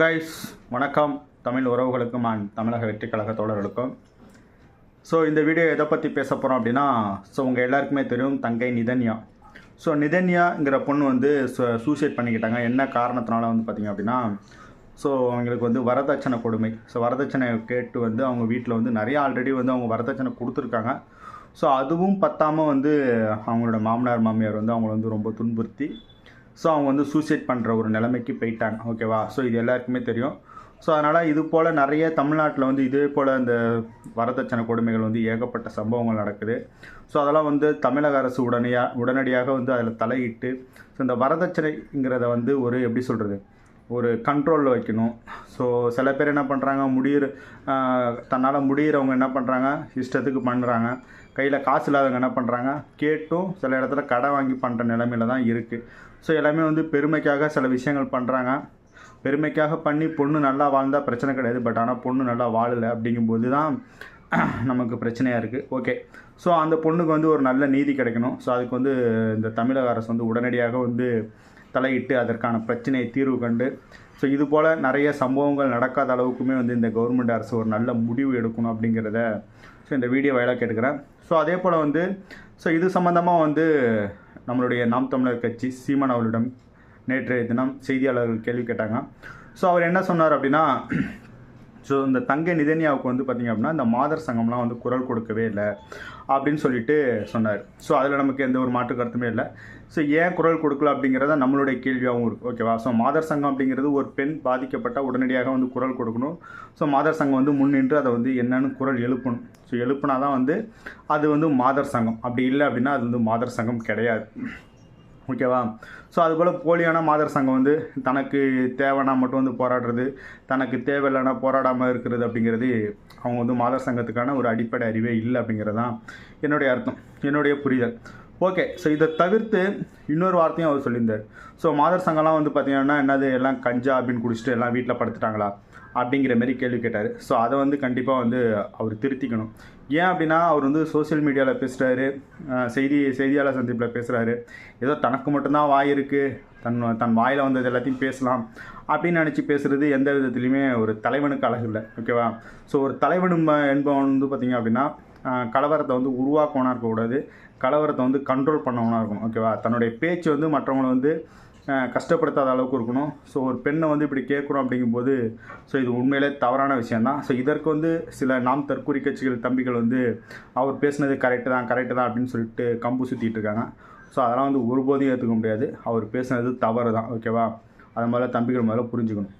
Guys வணக்கம். தமிழ் உறவுகளுக்கும் and தமிழக வெற்றி கழக தோழர்களுக்கும். ஸோ இந்த வீடியோ எதை பற்றி பேச போகிறோம் அப்படின்னா ஸோ உங்கள் எல்லாருக்குமே தெரியும் தங்கை நிதன்யா. ஸோ நிதன்யாங்கிற பொண்ணு வந்து சூசைட் பண்ணிக்கிட்டாங்க. என்ன காரணத்தினால வந்து பார்த்திங்க அப்படின்னா ஸோ அவங்களுக்கு வந்து வரதட்சணை கொடுமை. ஸோ வரதட்சணை கேட்டு வந்து அவங்க வீட்டில் வந்து நிறைய ஆல்ரெடி வந்து அவங்க வரதட்சணை கொடுத்துருக்காங்க. ஸோ அதுவும் பத்தாமல் வந்து அவங்களோட மாமனார் மாமியார் வந்து அவங்கள வந்து ரொம்ப துன்புறுத்தி ஸோ அவங்க வந்து சூசைட் பண்ணுற ஒரு நிலைமைக்கு போயிட்டாங்க. ஓகேவா ஸோ இது எல்லாருக்குமே தெரியும். ஸோ அதனால் இது போல் நிறைய தமிழ்நாட்டில் வந்து இதே போல் இந்த வரதட்சணை கொடுமைகள் வந்து ஏகப்பட்ட சம்பவங்கள் நடக்குது. ஸோ அதெல்லாம் வந்து தமிழக அரசு உடனடியாக உடனடியாக வந்து அதில் தலையிட்டு ஸோ இந்த வரதட்சணைங்கிறத வந்து ஒரு எப்படி சொல்கிறது ஒரு கண்ட்ரோலில் வைக்கணும். ஸோ சில பேர் என்ன பண்ணுறாங்க முடியிற தன்னால் முடியிறவங்க என்ன பண்ணுறாங்க இஷ்டத்துக்கு பண்ணுறாங்க கையில் காசு இல்லாதவங்க என்ன பண்ணுறாங்க கேட்டும் சில இடத்துல கடை வாங்கி பண்ணுற நிலமையில தான் இருக்குது ஸோ எல்லாமே வந்து பெருமைக்காக சில விஷயங்கள் பண்ணுறாங்க பெருமைக்காக பண்ணி பொண்ணு நல்லா வாழ்ந்தால் பிரச்சனை கிடையாது. பட் ஆனால் பொண்ணு நல்லா வாழலை அப்படிங்கும்போது தான் நமக்கு பிரச்சனையாக இருக்குது ஓகே ஸோ அந்த பொண்ணுக்கு வந்து ஒரு நல்ல நீதி கிடைக்கணும். ஸோ அதுக்கு வந்து இந்த தமிழக அரசு வந்து உடனடியாக வந்து தலையிட்டு அதற்கான பிரச்சனையை தீர்வு கண்டு ஸோ இது போல் நிறைய சம்பவங்கள் நடக்காத அளவுக்குமே வந்து இந்த கவர்மெண்ட் அரசு ஒரு நல்ல முடிவு எடுக்கணும் அப்படிங்கிறத ஸோ இந்த வீடியோ வயலாக கேட்டுக்கிறேன். ஸோ அதே போல் வந்து ஸோ இது சம்மந்தமாக வந்து நம்மளுடைய நாம் தமிழர் கட்சி சீமான் அவர்களிடம் நேற்றைய தினம் செய்தியாளர்கள் கேள்வி கேட்டாங்க. ஸோ அவர் என்ன சொன்னார் அப்படின்னா ஸோ இந்த தங்கை நிதன்யாவுக்கு வந்து பார்த்திங்க அப்படின்னா இந்த மாதர் சங்கம்லாம் வந்து குரல் கொடுக்கவே இல்லை அப்படின்னு சொல்லிட்டு சொன்னார். ஸோ அதில் நமக்கு எந்த ஒரு மாற்று கருத்துமே இல்லை. ஸோ ஏன் குரல் கொடுக்கல அப்படிங்கிறத நம்மளுடைய கேள்வியாகவும் இருக்குது ஓகேவா ஸோ மாதர் சங்கம் அப்படிங்கிறது ஒரு பெண் பாதிக்கப்பட்டால் உடனடியாக வந்து குரல் கொடுக்கணும். ஸோ மாதர் சங்கம் வந்து முன்னின்று அதை வந்து என்னன்னு குரல் எழுப்பணும். ஸோ எழுப்புனா தான் வந்து அது வந்து மாதர் சங்கம். அப்படி இல்லை அப்படின்னா அது வந்து மாதர் சங்கம் கிடையாது. ஓகேவா? ஸோ அதுபோல் போலியான மாதர் சங்கம் வந்து தனக்கு தேவைன்னா மட்டும் வந்து போராடுறது தனக்கு தேவையில்லைனா போராடாமல் இருக்கிறது அப்படிங்கிறது அவங்க வந்து மாதர் சங்கத்துக்கான ஒரு அடிப்படை அறிவே இல்லை அப்படிங்கிறது தான் என்னுடைய அர்த்தம் என்னுடைய புரிதல். ஓகே ஸோ இதை தவிர்த்து இன்னொரு வார்த்தையும் அவர் சொல்லியிருந்தார். ஸோ மாதர் சங்கம்லாம் வந்து பார்த்தீங்கன்னா என்னது எல்லாம் கஞ்சா அப்படின்னு குடிச்சிட்டு எல்லாம் வீட்டில் படுத்துட்டாங்களா? அப்படிங்கிற மாரி கேள்வி கேட்டார். ஸோ அதை வந்து கண்டிப்பாக வந்து அவர் திருத்திக்கணும். ஏன் அப்படின்னா அவர் வந்து சோசியல் மீடியாவில் பேசுகிறாரு செய்தி செய்தியாளர் சந்திப்பில் பேசுகிறாரு ஏதோ தனக்கு மட்டும்தான் வாய் இருக்குது தன் தன் வாயில் வந்தது எல்லாத்தையும் பேசலாம் அப்படின்னு நினச்சி பேசுகிறது எந்த விதத்துலையுமே ஒரு தலைவனுக்கு அழகு இல்லை ஓகேவா ஸோ ஒரு தலைவன் என்பவன் வந்து பார்த்திங்க அப்படின்னா கலவரத்தை வந்து உருவாக்கவனாக இருக்கக்கூடாது. கலவரத்தை வந்து கண்ட்ரோல் பண்ணவனாக இருக்கணும் ஓகேவா தன்னுடைய பேச்சு வந்து மற்றவங்களை வந்து கஷ்டப்படுத்தாத அளவுக்கு இருக்கணும். ஸோ ஒரு பெண்ணை வந்து இப்படி கேட்குறோம் அப்படிங்கும்போது ஸோ இது உண்மையிலே தவறான விஷயந்தான் ஸோ இதற்கு வந்து சில நாம் தற்கூரி கட்சிகள் தம்பிகள் வந்து அவர் பேசுனது கரெக்டு தான் கரெக்டு தான் அப்படின்னு சொல்லிட்டு கம்பு சுற்றிட்டு இருக்காங்க. ஸோ அதெல்லாம் வந்து ஒருபோதையும் ஏற்றுக்க முடியாது. அவர் பேசுனது தவறு தான் ஓகேவா அது மாதிரிலாம் தம்பிகள் முதல்ல புரிஞ்சுக்கணும்.